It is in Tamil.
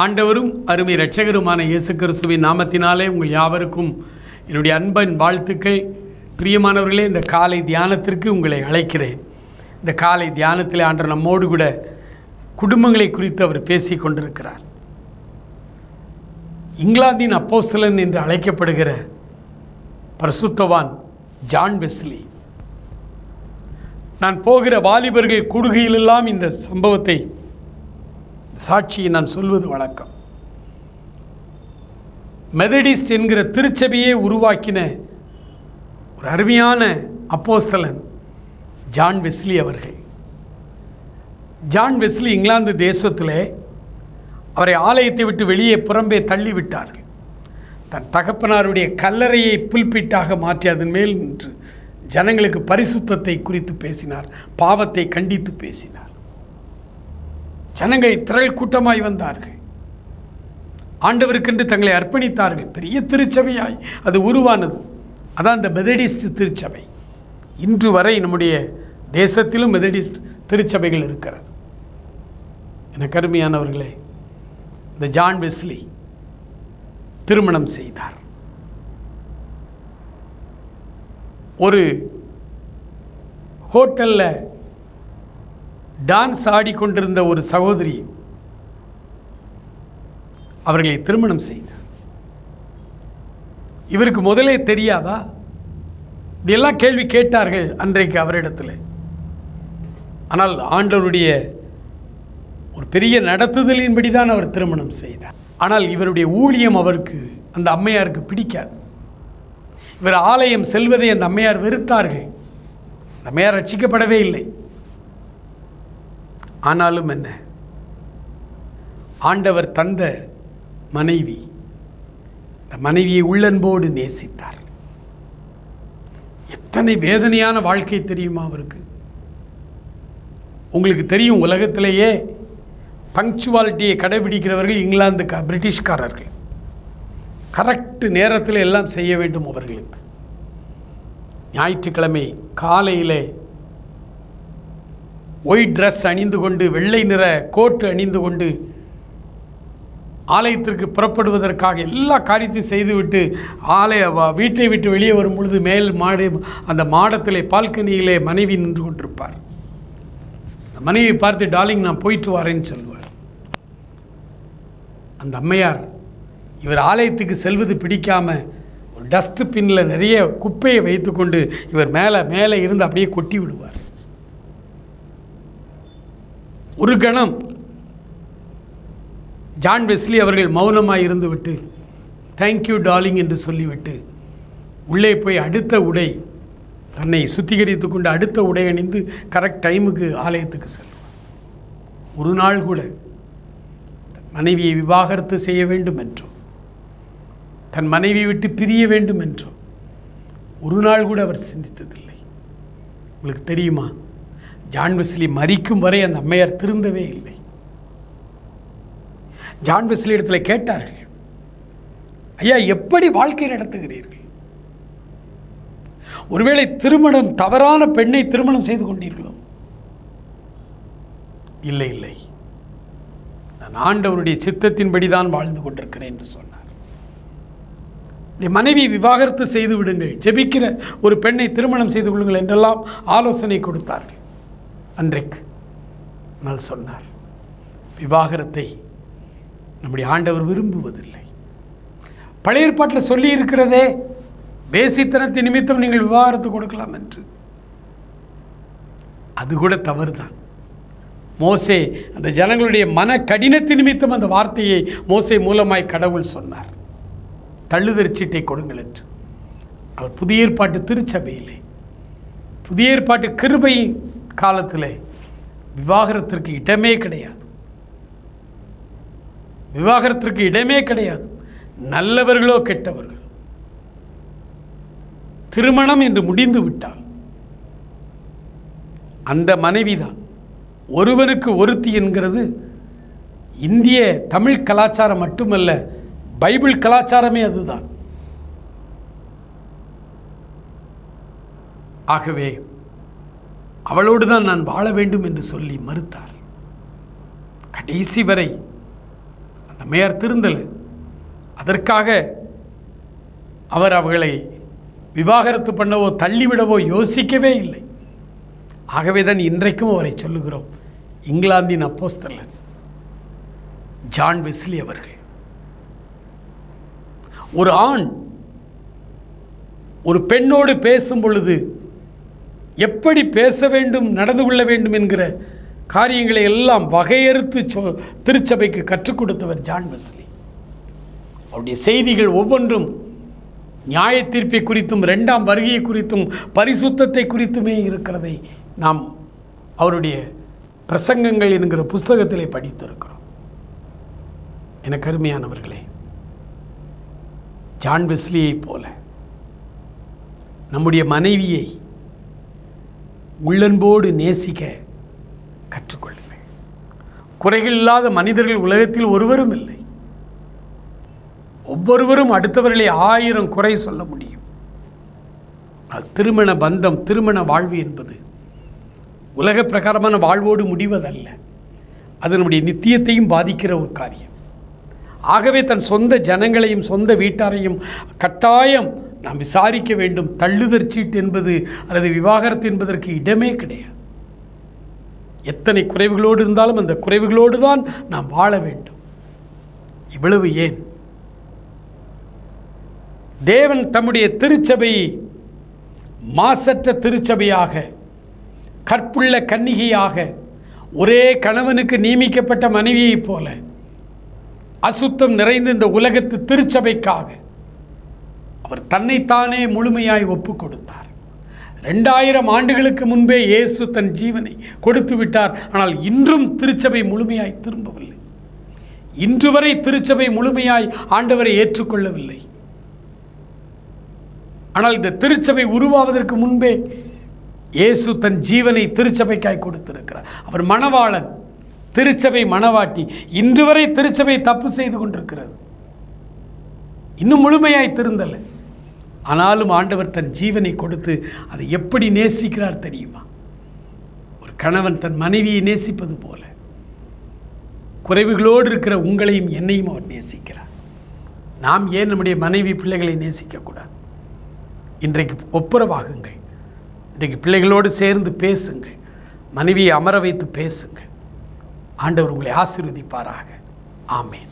ஆண்டவரும் அருமை இரட்சகருமான இயேசு கிறிஸ்துவின் நாமத்தினாலே உங்கள் யாவருக்கும் என்னுடைய அன்பன் வாழ்த்துக்கள். பிரியமானவர்களே இந்த காலை தியானத்திற்கு உங்களை அழைக்கிறேன். இந்த காலை தியானத்தில் ஆண்டு நம்மோடு கூட குடும்பங்களை குறித்து அவர் பேசி கொண்டிருக்கிறார். இங்கிலாந்தின் அப்போஸ்தலன் என்று அழைக்கப்படுகிற பரிசுத்தவான் ஜான் வெஸ்லி. நான் போகிற வாலிபர்கள் கூடுகையிலெல்லாம் இந்த சம்பவத்தை சாட்சியை நான் சொல்வது வழக்கம். மெதடிஸ்ட் என்கிற திருச்சபையே உருவாக்கின ஒரு அருமையான அப்போஸ்தலன் ஜான் வெஸ்லி அவர்கள். ஜான் வெஸ்லி இங்கிலாந்து தேசத்தில் அவரை ஆலயத்தை விட்டு வெளியே புறம்பே தள்ளிவிட்டார்கள். தன் தகப்பனாருடைய கல்லறையை புல்பிட்டாக மாற்றி அதன் மேல் நின்று ஜனங்களுக்கு பரிசுத்தத்தை குறித்து பேசினார் பாவத்தை கண்டித்து பேசினார். ஜனங்கள் திரள் கூட்டமாய் வந்தார்கள். ஆண்டவருக்கென்று தங்களை அர்ப்பணித்தார்கள். பெரிய திருச்சபையாய் அது உருவானது. அதான் இந்த மெதடிஸ்ட் திருச்சபை. இன்று வரை நம்முடைய தேசத்திலும் மெதடிஸ்ட் திருச்சபைகள் இருக்கிறது. எனக்கு கருமையானவர்களே இந்த ஜான் வெஸ்லி திருமணம் செய்தார். ஒரு ஹோட்டலில் டான்ஸ் ஆடிக்கொண்டிருந்த ஒரு சகோதரி அவர்களை திருமணம் செய்தார். இவருக்கு முதலே தெரியாதா? இப்படியெல்லாம் கேள்வி கேட்டார்கள் அன்றைக்கு அவரிடத்தில். ஆனால் ஆண்டவருடைய ஒரு பெரிய நடத்துதலின்படி தான் அவர் திருமணம் செய்தார். ஆனால் இவருடைய ஊழியம் அவருக்கு அந்த அம்மையாருக்கு பிடிக்காது. இவர் ஆலயம் செல்வதை அந்த அம்மையார் வெறுத்தார்கள். அந்த அம்மையார் ரட்சிக்கப்படவே இல்லை. ஆனாலும் என்ன? ஆண்டவர் தந்த மனைவி இந்த மனைவியை உள்ளன்போடு நேசித்தார். எத்தனை வேதனையான வாழ்க்கை தெரியுமா அவருக்கு? உங்களுக்கு தெரியும் உலகத்திலேயே பங்க்சுவாலிட்டியை கடைபிடிக்கிறவர்கள் இங்கிலாந்துக்கா பிரிட்டிஷ்காரர்கள். கரெக்ட் நேரத்தில் எல்லாம் செய்ய வேண்டும் அவர்களுக்கு. ஞாயிற்றுக்கிழமை காலையிலே ஒயிட் ட்ரெஸ் அணிந்து கொண்டு வெள்ளை நிற கோட்டு அணிந்து கொண்டு ஆலயத்திற்கு புறப்படுவதற்காக எல்லா காரியத்தையும் செய்துவிட்டு ஆலய வீட்டை விட்டு வெளியே வரும் பொழுது மேல் மாடி அந்த மாடத்திலே பால்கனியிலே மனைவி நின்று கொண்டிருப்பார். அந்த மனைவியை பார்த்து டார்லிங் நான் போயிட்டு வரேன்னு சொல்லுவார் அந்த அம்மையார் இவர் ஆலயத்துக்கு செல்வது பிடிக்காமல் ஒரு டஸ்ட் பின்னில் நிறைய குப்பையை வைத்துக்கொண்டு இவர் மேலே மேலே இருந்து அப்படியே கொட்டி விடுவார். ஒரு கணம் ஜான் வெஸ்லி அவர்கள் மௌனமாக இருந்துவிட்டு தேங்க்யூ டார்லிங் என்று சொல்லிவிட்டு உள்ளே போய் அடுத்த உடை தன்னை சுத்திகரித்து கொண்டு அடுத்த உடை அணிந்து கரெக்ட் டைமுக்கு ஆலயத்துக்கு செல்வார். ஒரு நாள் கூட தன் மனைவியை விவாகரத்து செய்ய வேண்டும் என்றோ தன் மனைவியை விட்டு பிரிய வேண்டும் என்றோ ஒரு நாள் கூட அவர் சிந்தித்ததில்லை. உங்களுக்கு தெரியுமா? ஜான் வெஸ்லி வரை அந்த அம்மையார் திருந்தவே இல்லை. ஜான் வெஸ்லி இடத்துல கேட்டார்கள் ஐயா எப்படி வாழ்க்கை நடத்துகிறீர்கள்? ஒருவேளை திருமணம் தவறான பெண்ணை திருமணம் செய்து கொண்டீர்களோ? இல்லை இல்லை. நான் ஆண்டவருடைய சித்தத்தின்படி தான் வாழ்ந்து கொண்டிருக்கிறேன் என்று சொன்னார். என் மனைவி விவாகரத்து செய்து விடுங்கள். ஜெபிக்கிற ஒரு பெண்ணை திருமணம் செய்து கொள்ளுங்கள் என்றெல்லாம் ஆலோசனை கொடுத்தார்கள். அன்றைக்கு நல் சொன்னார். விவாகரத்தை நம்முடைய ஆண்டவர் விரும்புவதில்லை. பழைய ஏற்பாட்டில் சொல்லி இருக்கிறதே பேசித்தனத்தின் நிமித்தம் நீங்கள் விவாகரத்து கொடுக்கலாம் என்று. அது கூட தவறு தான் மோசே அந்த ஜனங்களுடைய மன கடினத்தின் நிமித்தம் அந்த வார்த்தையை மோசே மூலமாய் கடவுள் சொன்னார். தள்ளுதற் சீட்டை கொடுங்கள் என்று. அவர் புதிய ஏற்பாட்டு திருச்சபையிலே புதிய ஏற்பாட்டு கிருபை காலத்திலே விவாகரத்திற்கு இடமே கிடையாது. விவாகரத்திற்கு இடமே கிடையாது. நல்லவர்களோ கெட்டவர்கள். திருமணம் என்று முடிந்து விட்டால் அந்த மனைவிதான் ஒருவனுக்கு ஒருத்தி என்கிறது இந்திய தமிழ் கலாச்சாரம் மட்டுமல்ல பைபிள் கலாச்சாரமே அதுதான். ஆகவே அவளோடு தான் நான் வாழ வேண்டும் என்று சொல்லி மறுத்தார் கடைசி வரை அந்த மேயர் திருந்தலை. அதற்காக அவர் அவர்களை விவாகரத்து பண்ணவோ தள்ளிவிடவோ யோசிக்கவே இல்லை. ஆகவே தான் இன்றைக்கும் அவரை சொல்லுகிறோம். இங்கிலாந்தின் அப்போஸ்தலன் ஜான் வெஸ்லி அவர்கள். ஒரு ஆண் ஒரு பெண்ணோடு பேசும் பொழுது எப்படி பேச வேண்டும் நடந்து கொள்ள வேண்டும் என்கிற காரியங்களை எல்லாம் வகையறுத்து சொ திருச்சபைக்கு கற்றுக் கொடுத்தவர் ஜான் வெஸ்லி. அவருடைய செய்திகள் ஒவ்வொன்றும் நியாய தீர்ப்பை குறித்தும் ரெண்டாம் வருகையை குறித்தும் பரிசுத்தத்தை குறித்துமே இருக்கிறதை நாம் அவருடைய பிரசங்கங்கள் என்கிற புஸ்தகத்திலே படித்திருக்கிறோம். எனக்கு அருமையானவர்களே ஜான் வெஸ்லியைப் போல நம்முடைய மனைவியை உள்ளன்போடு நேசிக்க கற்றுக்கொள்ளுங்கள். குறைகள் இல்லாத மனிதர்கள் உலகத்தில் ஒருவரும் இல்லை. ஒவ்வொருவரும் அடுத்தவர்களை ஆயிரம் குறை சொல்ல முடியும். அது திருமண பந்தம் திருமண வாழ்வு என்பது உலக பிரகாரமான வாழ்வோடு முடிவதல்ல. அது நம்முடைய நித்தியத்தையும் பாதிக்கிற ஒரு காரியம். ஆகவே தன் சொந்த ஜனங்களையும் சொந்த வீட்டாரையும் கட்டாயம் நாம் விசாரிக்க வேண்டும். தள்ளுதற் சீட்டு என்பது அல்லது விவாகரத்து என்பதற்கு இடமே கிடையாது. எத்தனை குறைவுகளோடு இருந்தாலும் அந்த குறைவுகளோடு தான் நாம் வாழ வேண்டும். இவ்வளவு ஏன்? தேவன் தம்முடைய திருச்சபை மாசற்ற திருச்சபையாக கற்புள்ள கன்னிகையாக ஒரே கணவனுக்கு நியமிக்கப்பட்ட மனைவியைப் போல அசுத்தம் நிறைந்த இந்த உலகத்து திருச்சபைக்காக அவர் தன்னைத்தானே முழுமையாய் ஒப்பு கொடுத்தார் ரெண்டாயிரம் ஆண்டுகளுக்கு முன்பே இயேசு தன் ஜீவனை கொடுத்து விட்டார். ஆனால் இன்றும் திருச்சபை முழுமையாய் திரும்பவில்லை. இன்று வரை திருச்சபை முழுமையாய் ஆண்டவரை ஏற்றுக்கொள்ளவில்லை. ஆனால் இந்த திருச்சபை உருவாவதற்கு முன்பே இயேசு தன் ஜீவனை திருச்சபைக்காய் கொடுத்திருக்கிறார். அவர் மணவாளன் திருச்சபை மணவாட்டி இன்று வரை திருச்சபை தப்பு செய்து கொண்டிருக்கிறது. இன்னும் முழுமையாய் திருந்தலை. ஆனாலும் ஆண்டவர் தன் ஜீவனை கொடுத்து அதை எப்படி நேசிக்கிறார் தெரியுமா? ஒரு கணவன் தன் மனைவியை நேசிப்பது போல. குறைவுகளோடு இருக்கிற உங்களையும் என்னையும் அவர் நேசிக்கிறார். நாம் ஏன் நம்முடைய மனைவி பிள்ளைகளை நேசிக்கக்கூடாது? இன்றைக்கு ஒப்புரவாகுங்கள். இன்றைக்கு பிள்ளைகளோடு சேர்ந்து பேசுங்கள். மனைவியை அமர வைத்து பேசுங்கள். ஆண்டவர் உங்களை ஆசீர்வதிப்பாராக. ஆமேன்.